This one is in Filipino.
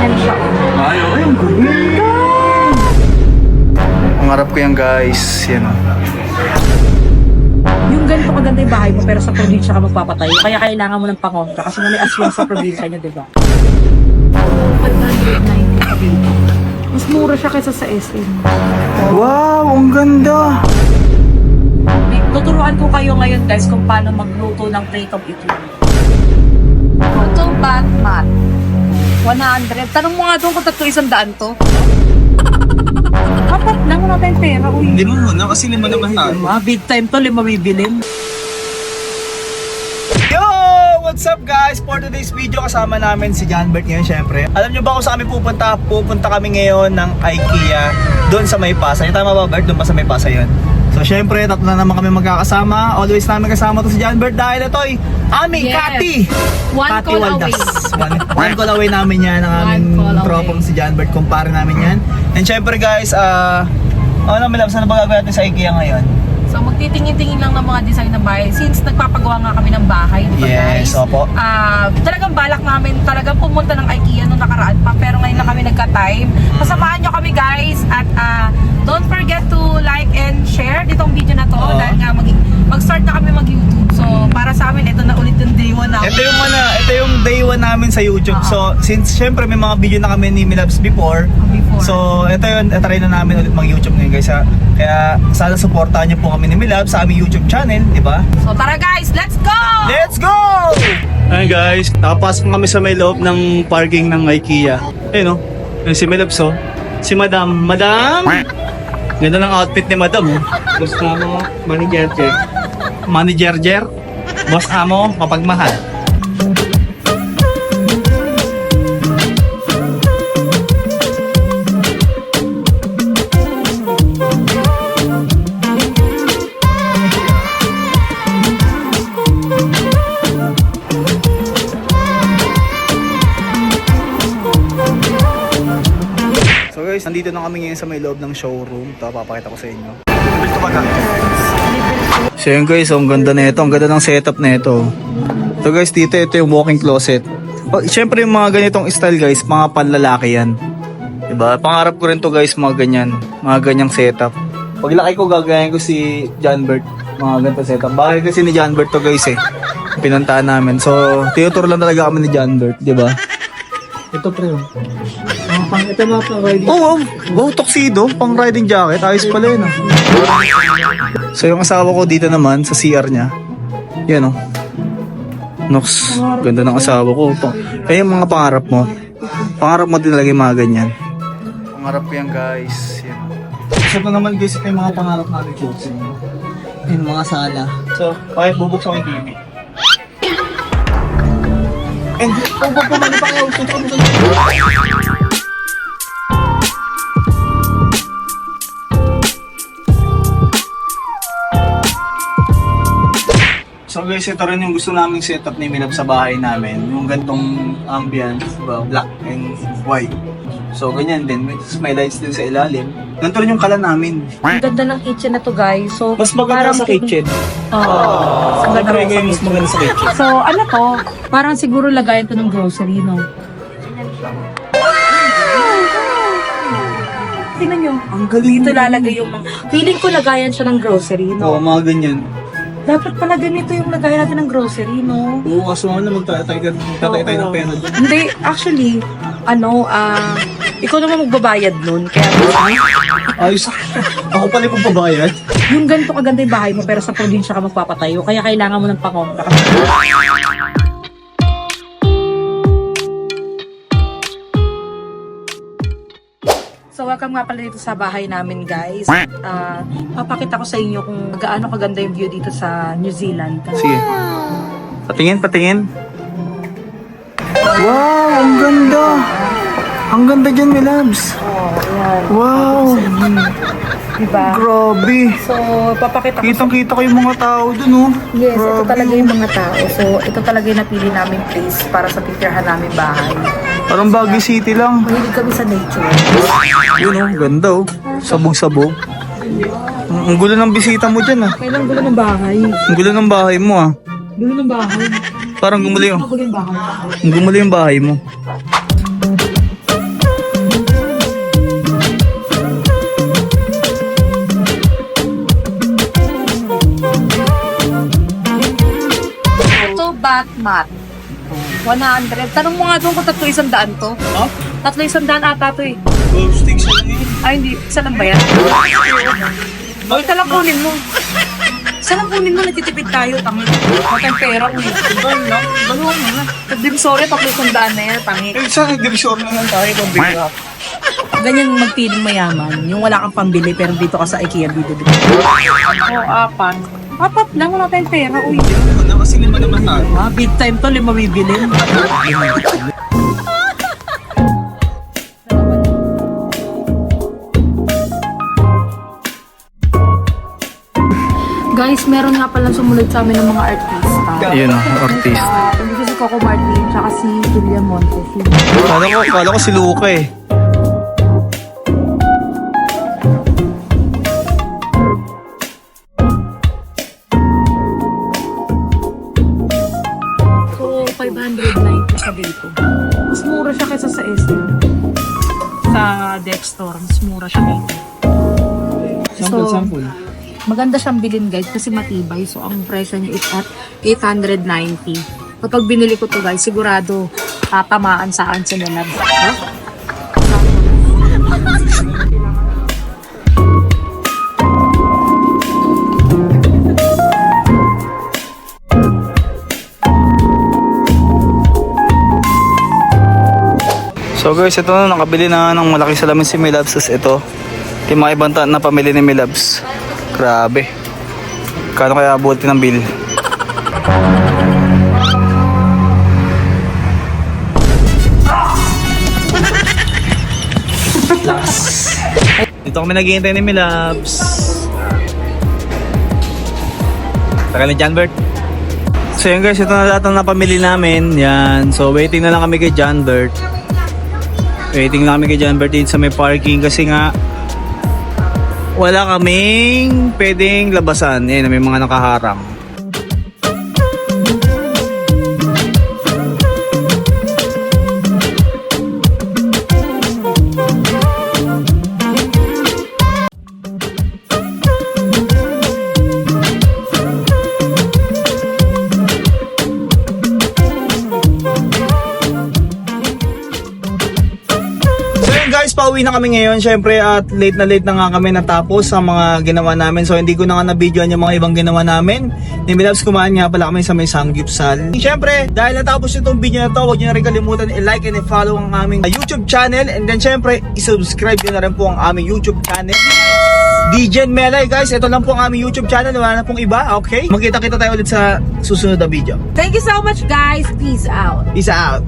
Ganyan siya. Ay, okay. Ang ganda. Pangarap ko yan guys. Yan o. Yung ganito kaganda yung bahay mo, pero sa probinsya ka magpapatayo. Kaya kailangan mo ng pangontra kasi may aswang sa probinsya niyo, di ba? 590 pa dito. Mas mura siya kaysa sa SM. Wow, ang ganda. Tuturuan ko kayo ngayon guys kung paano magluto ng plate of itlog. Ito, Batman. 100. Tanong mo nga doon kung tatlo isang daan to. Apat lang, wala tayong pera. Uy. Hindi mo muna kasi lima naman tayo. Lima, big time to, lima bibilin. Yo! What's up guys? For today's video kasama namin si John Bert ngayon syempre. Alam nyo ba kung saan kami pupunta? Pupunta kami ngayon ng IKEA doon sa May Pasay. Tama ba Bert? Doon pa sa May Pasay yun. So syempre, tatlo na naman kami magkakasama. Always namin kasama to si John Bert dahil ito'y Ami Yes. Kati! One Kati call Waldas. away. One, one call away namin yan ang One aming call away. tropong si John Bert. Kumpare namin yan. And syempre guys, ah... ano naman, saan na ba gagawin natin sa IKEA ngayon? So magtitingin-tingin lang ng mga design ng bahay since nagpapagawa nga kami ng bahay, di ba guys? Yes, opo. Ah, talagang balak namin talagang pumunta ng IKEA nung nakaraan pa pero ngayon lang kami nagka-time. Pasamahan nyo kami guys at ah, don't forget to like and share ditong video na to Oo. dahil nga mag mag-start na kami mag-YouTube. So para sa amin ito na ulit yung day one namin. Ito yung ano, ito yung day one namin sa YouTube. So, since syempre may mga video na kami ni Milabs before. Before. So, ito yun, try na namin ulit mag-YouTube ngayon guys. ha. Kaya sana supportahan niyo po kami ni Milabs sa aming YouTube channel, di ba? So tara guys, let's go! Let's go! Ayun guys, nakapasok kami sa may loob ng parking ng IKEA. Ayun o, yung si Milabs oh. Si Madam, Madam! Ganda ng outfit ni Madam. Boss Amo, manager Jer. Manager Jer. Boss Amo, mapagmahal. Nandito na kami ngayon sa may loob ng showroom. Ito, papakita ko sa inyo. So yun guys, oh, ang ganda na ito. Ang ganda ng setup na ito. So guys, dito ito yung walking closet. Oh, Siyempre yung mga ganitong style guys, mga panlalaki yan. Diba? Pangarap ko rin to guys, mga ganyan. Mga ganyang setup. Paglaki ko, gagayahin ko si John Bert. Mga ganito setup. Bakit kasi ni John Bert to guys eh. Pinuntahan namin. So, tinuturo lang talaga kami ni John Bert, di ba? Ito pre. Oh. Mga pang, ito mga pang riding. Oh, wow. Wow, tuxedo. Pang riding jacket. Ayos pala yun ah. So yung asawa ko dito naman sa CR niya. Yan oh. Nox, ganda ng asawa ko. Pa- Kaya yung mga pangarap mo. Pangarap mo din talaga yung mga ganyan. Pangarap ko yan guys. Yan. So ito naman guys, ito yung mga pangarap natin kids. Yung mga sala. So, kahit bubuksan ko yung TV. And, oh, oh, oh, mali pa So guys, ito rin yung gusto naming setup ni Milab sa bahay namin. Yung gantong ambience, diba? black and white. So ganyan din, may, may lights din sa ilalim. Ganito rin yung kala namin. Ang ganda ng kitchen na to guys. So, Mas maganda parang- sa kitchen. Oo. Ang ganda Siyempre, ng ngayon mas maganda sa kitchen. So, ano to? Parang siguro lagayan to ng grocery, no? Tingnan nyo. Ang galing. Dito lalagay yung mga... Feeling ko lagayan siya ng grocery, Oo, no? mga ganyan. Dapat pala ganito yung lagayan natin ng grocery, no? Oo, kaso nga na magtatay ka, tatay tayo ng pera dyan. Hindi, actually, ano, ah, ikaw naman magbabayad nun. Kaya, Ayos. Ako pala yung pabayad. yung ganito kaganda yung bahay mo, pero sa probinsya ka magpapatayo. Kaya kailangan mo ng pangontra. Welcome nga pala dito sa bahay namin, guys. Ah, papakita ko sa inyo kung gaano kaganda yung view dito sa New Zealand. Sige. Patingin, patingin. Wow, ang ganda. Ang ganda dyan, Milabs. Oh, ayan. Wow, Diba? grabe. So, papakita ko Kitang kita ko yung mga tao dun, oh. Yes, ito Grabe. talaga yung mga tao. So, ito talaga yung napili namin place para sa titirhan namin bahay. Parang Baguio City lang. Mahilig kami sa nature. Yun, oh. Ganda, oh. Sabog-sabog. Ang, ang gulo ng bisita mo dyan, ah. Kailang gulo ng bahay. Ang gulo ng bahay mo, ah. Gulo ng bahay. Parang Gulo ng bahay. ang gumulo yung bahay mo. Bat, mat. 100. Tanong mo nga doon kung tatlo isang daan to. Ha? Tatlo isang daan ata to eh. 12 sticks lang yun. Ay, hindi. Isa lang ba yan? O, isa lang kunin mo. Isa lang kunin mo, nagtitipid tayo. Tangi. Matang pera mo. Ganun lang. Ganun mo na. Sabi sorry, tatlo isang daan na yan. Tangi. Eh, sa division na lang tayo kung bigla. Ganyan magpiling mayaman. Yung wala kang pambili pero dito ka sa IKEA bibili. O, apat. Apat lang, wala tayong pera. Uy. Ano kasi lima naman tayo. Ah, big time to, lima bibili. Guys, meron nga palang sumunod sa amin ng mga artista. Yun artist. Hindi si Coco Martin, tsaka si Julia Montes. Kala ko, kala ko si Luca eh. 590 siya dito. Mas mura siya kaysa sa SM. Sa Dexter, mas mura siya dito. Sample, So, sample. Maganda siyang bilhin guys kasi matibay. So, ang presyo niya is at 890. Kapag binili ko to guys, sigurado tatamaan sa akin sa nilab. So guys, ito na, nakabili na ng malaki salamin si Milabs. Tapos ito, ito yung mga ibang na pamili ni Milabs. Grabe. Kano kaya abuti ng bill? Dito kami naghihintay ni Milabs. Tagal ni John Bert. So yun guys, ito na lahat ng napamili namin. Yan. So waiting na lang kami kay John Bert. Waiting na kami kay John Bert dito sa may parking kasi nga wala kaming pwedeng labasan. Yan, may mga nakaharang. Guys, pauwi na kami ngayon. Syempre at late na late na nga kami natapos sa mga ginawa namin. So hindi ko na nga na-videoan yung mga ibang ginawa namin. Ni Milabs kumain nga pala kami sa may Sanggipsal. Syempre, dahil natapos itong video na to, huwag nyo na rin kalimutan i-like and i-follow ang aming uh, YouTube channel. And then syempre, i-subscribe nyo na rin po ang aming YouTube channel. DJ Melay guys, ito lang po ang aming YouTube channel. Wala na pong iba, okay? Magkita-kita tayo ulit sa susunod na video. Thank you so much guys. Peace out. Peace out!